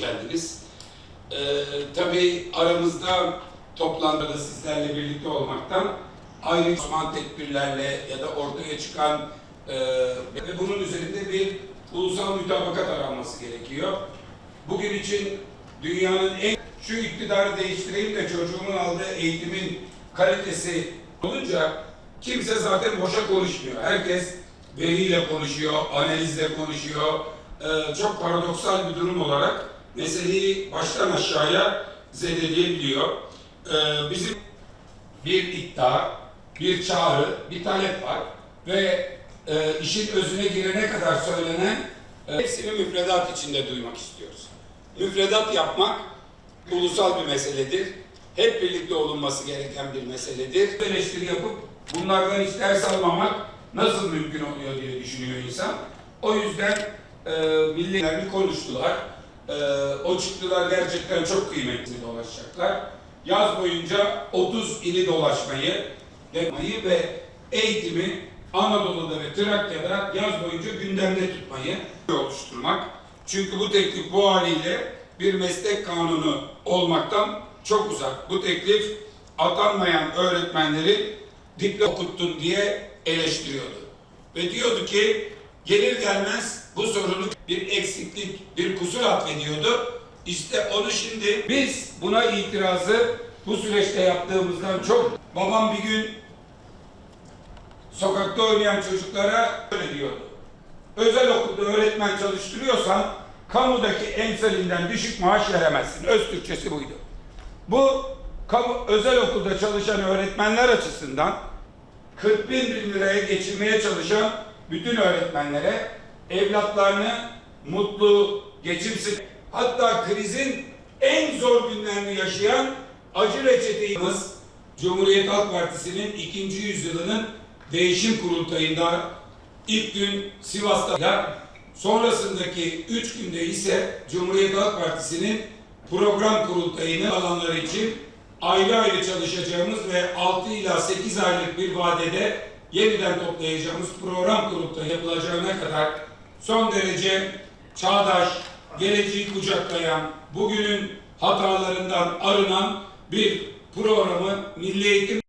geldiniz. Ee, tabii aramızda toplantıda sizlerle birlikte olmaktan ayrı Osman tedbirlerle ya da ortaya çıkan e, ve bunun üzerinde bir ulusal mütabakat aranması gerekiyor. Bugün için dünyanın en şu iktidarı değiştireyim de çocuğumun aldığı eğitimin kalitesi olunca kimse zaten boşa konuşmuyor. Herkes veriyle konuşuyor, analizle konuşuyor. Ee, çok paradoksal bir durum olarak meseleyi baştan aşağıya zedeleyebiliyor. Ee, bizim bir iddia, bir çağrı, bir talep var ve e, işin özüne girene kadar söylenen e, hepsini müfredat içinde duymak istiyoruz. Müfredat yapmak ulusal bir meseledir. Hep birlikte olunması gereken bir meseledir. Eleştiri yapıp bunlardan hiç ders almamak nasıl mümkün oluyor diye düşünüyor insan. O yüzden e, millilerini konuştular. E, o çıktılar gerçekten çok kıymetli dolaşacaklar. Yaz boyunca 30 ili dolaşmayı yapmayı ve eğitimi Anadolu'da ve Trakya'da yaz boyunca gündemde tutmayı oluşturmak. Çünkü bu teklif bu haliyle bir meslek kanunu olmaktan çok uzak. Bu teklif atanmayan öğretmenleri diploma okuttun diye eleştiriyordu. Ve diyordu ki gelir gelmez bu sorunu bir eksiklik, bir kusur atfediyordu. İşte onu şimdi biz buna itirazı bu süreçte yaptığımızdan çok babam bir gün sokakta oynayan çocuklara öyle diyordu. Özel okulda öğretmen çalıştırıyorsan kamudaki emsalinden düşük maaş veremezsin. Öz Türkçesi buydu. Bu kamu, özel okulda çalışan öğretmenler açısından 40 bin liraya geçirmeye çalışan bütün öğretmenlere evlatlarını mutlu, geçimsiz hatta krizin en zor günlerini yaşayan acı reçeteyimiz Cumhuriyet Halk Partisi'nin ikinci yüzyılının değişim kurultayında ilk gün Sivas'ta sonrasındaki üç günde ise Cumhuriyet Halk Partisi'nin program kurultayını alanları için ayrı ayrı çalışacağımız ve 6 ila 8 aylık bir vadede yeniden toplayacağımız program kurultayı yapılacağına kadar son derece çağdaş, geleceği kucaklayan, bugünün hatalarından arınan bir programı Milli Eğitim